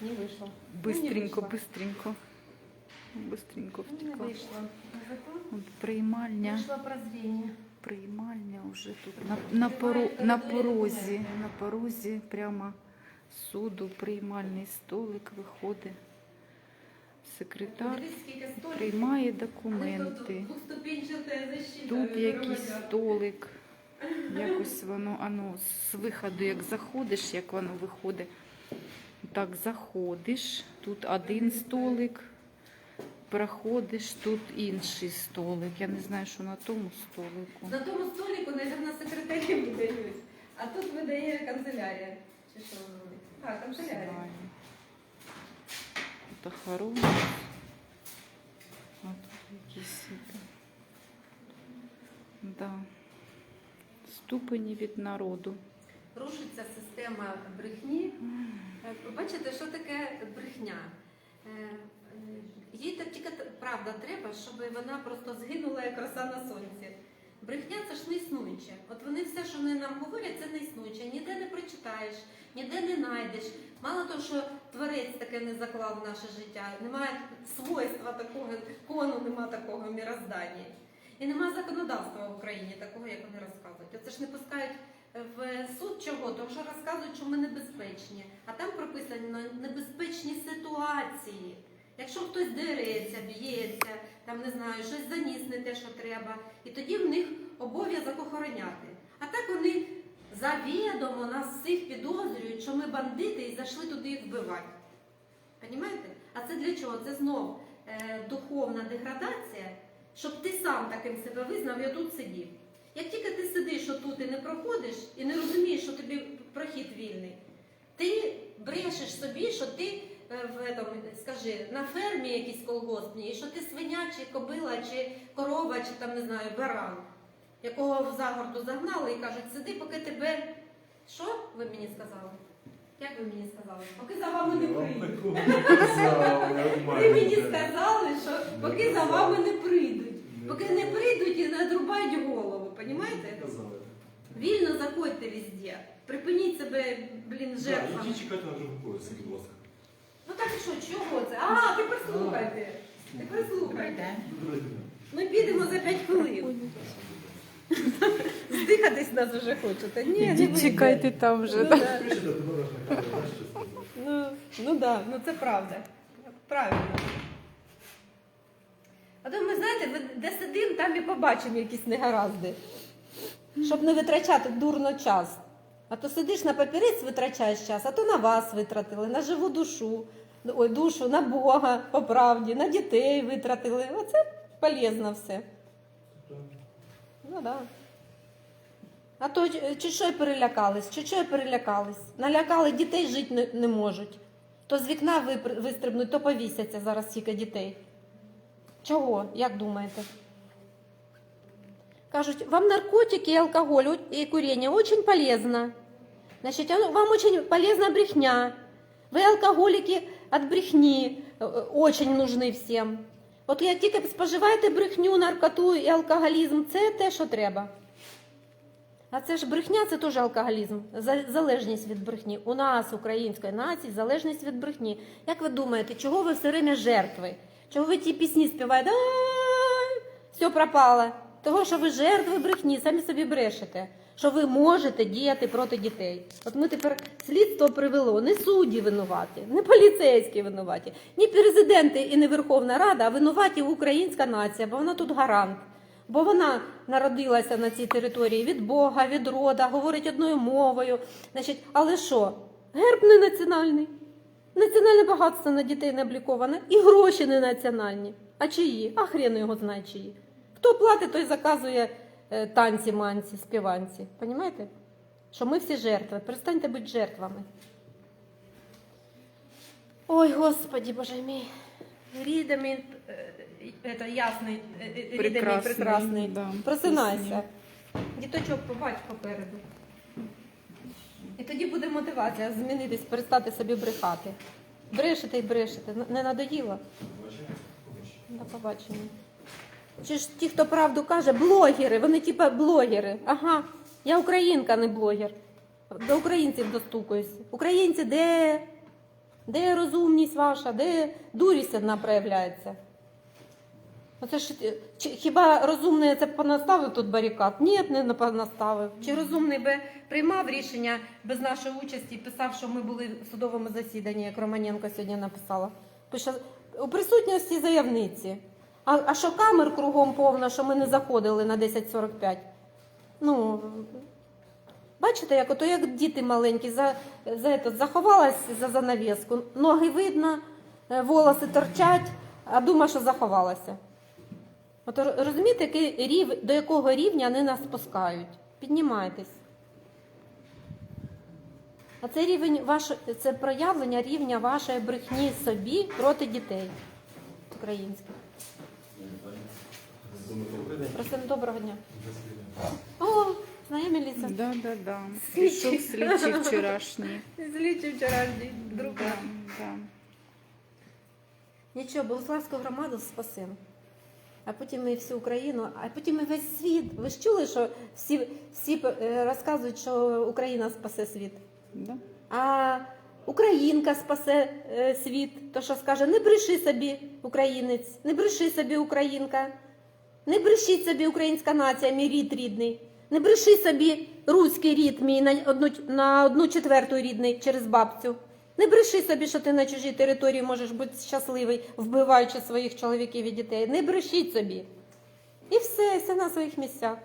Не вийшло. Бистренько, Ну, бистренько. Бистренько Ну, Не втекла. вийшло. От приймальня, вийшло прозріння. приймальня вже тут. На, на, поро, на порозі, на порозі прямо суду приймальний столик виходить. Секретар приймає документи. Тут якийсь столик. Якось воно, ано, з виходу, як заходиш, як воно виходить. Так, заходиш, тут один столик, проходиш, тут інший столик. Я не знаю, що на тому столику. На тому столику, мабуть, секретарі видають. А тут видає канцелярія. Чи що? А, канцелярія. Тут охорона. А тут якісь. Да. Ступені від народу. Рушиться система брехні. Е, Бачите, що таке брехня? Е, е, Їй так тільки правда треба, щоб вона просто згинула як роса на сонці. Брехня це ж не існуюче. От вони все, що вони нам говорять, це не існуюче. Ніде не прочитаєш, ніде не знайдеш. Мало того, що творець таке не заклав в наше життя, немає свойства такого, кону нема такого в мірозданні. І нема законодавства в Україні такого, як вони розказують. Оце ж не пускають в суд чого? Тому що розказують, що ми небезпечні. А там прописано небезпечні ситуації. Якщо хтось дереться, б'ється, там не знаю, щось заніс не те, що треба, і тоді в них обов'язок охороняти. А так вони завідомо нас всіх підозрюють, що ми бандити і зайшли туди їх вбивати. Понімаєте? А це для чого? Це знов е, духовна деградація, щоб ти сам таким себе визнав і отут сидів. І не розумієш, що тобі прохід вільний, ти брешеш собі, що ти е, в этом, скажи, на фермі якійсь колгоспній, і що ти свиня, чи кобила, чи корова, чи там не знаю, баран, якого в загорду загнали і кажуть, сиди, поки тебе. Що ви мені сказали? Як ви мені сказали? Поки за вами не прийдуть. Ви мені сказали, що поки за вами не прийдуть. Поки не прийдуть і не одрубають голову, понімаєте? Вільно заходьте везде. Припиніть себе, блін, Да, жертвами. Ідіть чекайте на другу поясі, будь ласка. Ну так і що, чого це? А, тепер слухайте. Тепер слухайте. Ми підемо за 5 хвилин. Здихатись нас вже хочете. Ні, не Ідіть, вийде. чекайте там вже. Ну, да. Ти сказати? Ну, ну да, ну це правда. Правильно. А то ми знаєте, де сидимо, там і побачимо якісь негаразди. Щоб не витрачати дурно час. А то сидиш на папірець, витрачаєш час, а то на вас витратили, на живу душу, ой, душу, на Бога, по правді, на дітей витратили. Оце полезно все. Ну да. А то чи що перелякались, чи що перелякались. Налякали дітей жити не, не можуть. То з вікна вистрибнуть, то повісяться зараз тільки дітей. Чого? Як думаєте? Кажуть, вам наркотики алкоголь и курение очень полезно. Значит, вам очень полезна брехня. Вы алкоголики от брехні е, очень нужны всім. От як тільки споживаєте брехню, наркоту і алкоголізм, це те, що треба. А це ж брехня, це теж алкоголізм, залежність від брехні. У нас, української нації, залежність від брехні. Як ви думаєте, чого ви все время жертви? Чого ви ті пісні співаєте? Все пропало. Того, що ви жертви брехні, самі собі брешете. Що ви можете діяти проти дітей. От ми тепер слідство привело не судді винуваті, не поліцейські винуваті, ні президенти і не Верховна Рада, а винуваті українська нація, бо вона тут гарант. Бо вона народилася на цій території від Бога, від рода, говорить одною мовою. Значить, але що? Герб не національний. Національне багатство на дітей не обліковане і гроші не національні. А чиї? А хрен його знає чиї. Хто платить, той заказує е, танці, манці, співанці. Понімаєте? Що ми всі жертви. Перестаньте бути жертвами. Ой, Господі, Боже мій. Ріда мій, е, е, це ясний, е, ріда мій Прекрасний, прекрасний. да, Просинайся. Діточок побач попереду. І тоді буде мотивація змінитись, перестати собі брехати. Брешете і брешете. Не надоїло? До побачення. Чи ж ті, хто правду каже, блогери, вони типа блогери. Ага, я українка, не блогер. До українців достукуюсь. Українці, де Де розумність ваша, де дурість одна проявляється? Оце ж е, чи, хіба розумний це понаставив тут барикад? Ні, не понаставив. Чи розумний би приймав рішення без нашої участі і писав, що ми були в судовому засіданні, як Романенко сьогодні написала? Пише у присутності заявниці. А, а що камер кругом повно, що ми не заходили на 10.45? Ну, бачите, як ото як діти маленькі, за, за ето, заховалась за занавіску, ноги видно, е, волоси торчать, а дума, що заховалася. От розумієте, який рів, до якого рівня вони нас спускають? Піднімайтесь. А це рівень ваш, це проявлення рівня вашої брехні собі проти дітей українських. Просто доброго дня. О, знайомі ліса. Да, да, да. Прийшов слідчий вчорашній. Злічі вчорашній друг. Да, да. Нічого, Богославську громаду спасимо. А потім і всю Україну, а потім і весь світ. Ви ж чули, що всі, всі е, розказують, що Україна спасе світ. Да. А Українка спасе е, світ. То що скаже, не бреши собі, українець, не бреши собі, українка, не брешіть собі, українська нація, мій рід рідний. Не бреши собі руський рід мій на одну, на одну четверту рідний через бабцю. Не бреши собі, що ти на чужій території можеш бути щасливий, вбиваючи своїх чоловіків і дітей. Не брешіть собі. І все, все на своїх місцях.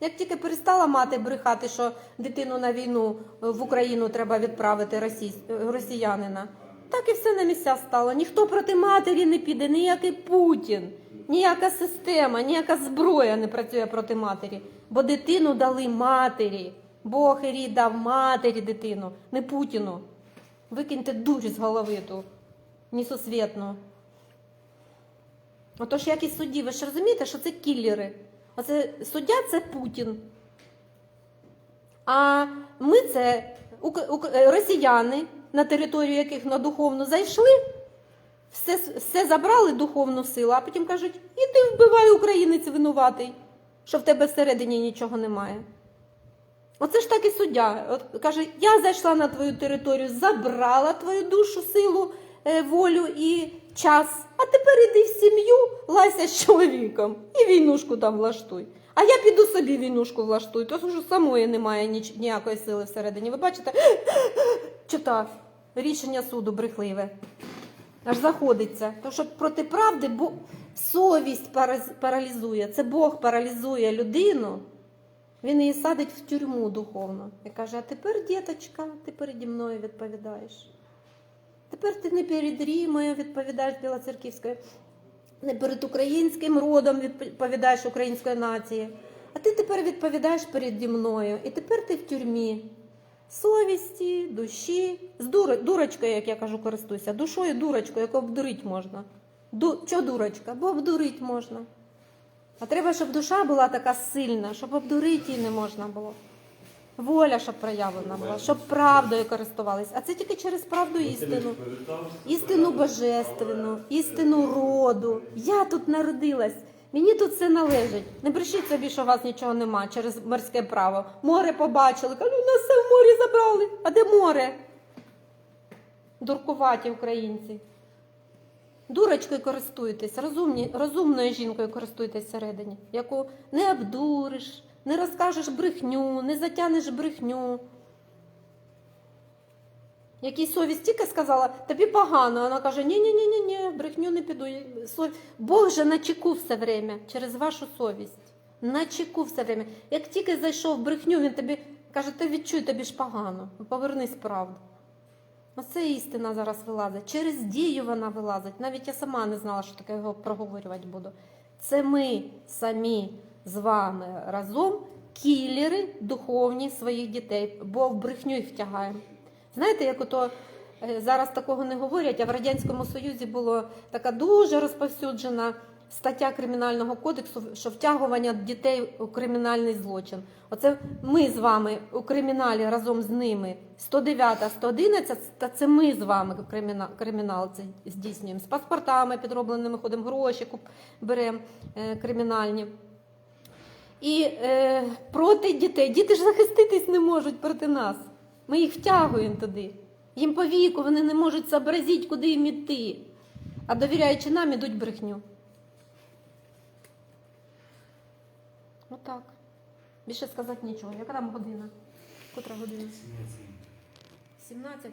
Як тільки перестала мати брехати, що дитину на війну е, в Україну треба відправити росіянина, так і все на місця стало. Ніхто проти матері не піде, ніякий Путін, ніяка система, ніяка зброя не працює проти матері. Бо дитину дали матері. Бог і дав матері дитину, не Путіну. Викиньте дурь з голови ту, несусвітну. Отож, як і судді, ви ж розумієте, що це кіллери. Оце суддя це Путін. А ми це росіяни, на територію яких на духовну зайшли, все, все забрали духовну силу, а потім кажуть, іди вбивай українець винуватий, що в тебе всередині нічого немає. Оце ж так і суддя. От, каже, я зайшла на твою територію, забрала твою душу, силу, е, волю і час. А тепер іди в сім'ю, лайся з чоловіком і війнушку там влаштуй. А я піду собі війнушку влаштую, тому що самої немає ніч, ніякої сили всередині. Ви бачите, читав рішення суду брехливе. Аж заходиться. Тому що проти правди бо совість паралізує. Це Бог паралізує людину. Він її садить в тюрму духовно і каже: а тепер, діточка, ти переді мною відповідаєш. Тепер ти не перед Рімою відповідаєш Білоцерківською, не перед українським родом відповідаєш української нації. А ти тепер відповідаєш переді мною. І тепер ти в тюрмі. Совісті, душі, з дур... дурочкою, як я кажу, користуйся, душою дурочкою, яку обдурити можна. Ду... Чого дурочка? Бо обдурити можна. А треба, щоб душа була така сильна, щоб обдурити її не можна було. Воля, щоб проявлена була, щоб правдою користувались. А це тільки через правду істину. Істину божественну, істину роду. Я тут народилась. Мені тут все належить. Не брешіть собі, що у вас нічого нема через морське право. Море побачили. Кажу, нас все в морі забрали. А де море? Дуркуваті українці. Дурочкою користуйтесь, розумні, розумною жінкою користуйтесь всередині, яку не обдуриш, не розкажеш брехню, не затянеш брехню. Якій совість тільки сказала, тобі погано. Вона каже, ні, ні, ні, ні, ні, брехню не піду. Бог же на чеку все время через вашу совість. На чеку все время. Як тільки зайшов брехню, він тобі каже, ти відчуй, тобі ж погано. Повернись правду. Оце істина зараз вилазить. Через дію вона вилазить. Навіть я сама не знала, що таке його проговорювати буду. Це ми самі з вами разом кілери духовні своїх дітей, бо в брехню їх втягаємо. Знаєте, як ото е, зараз такого не говорять, а в Радянському Союзі була така дуже розповсюджена стаття Кримінального кодексу, що втягування дітей у кримінальний злочин. Оце ми з вами у криміналі разом з ними 109, 111, та це ми з вами кримінал, кримінал це здійснюємо. З паспортами підробленими ходимо, гроші беремо е, кримінальні. І е, проти дітей. Діти ж захиститись не можуть проти нас. Ми їх втягуємо туди. Їм по віку вони не можуть зобразити, куди їм іти. А довіряючи нам, ідуть брехню. Отак. Більше сказати нічого. Яка там година? Котра година? 17.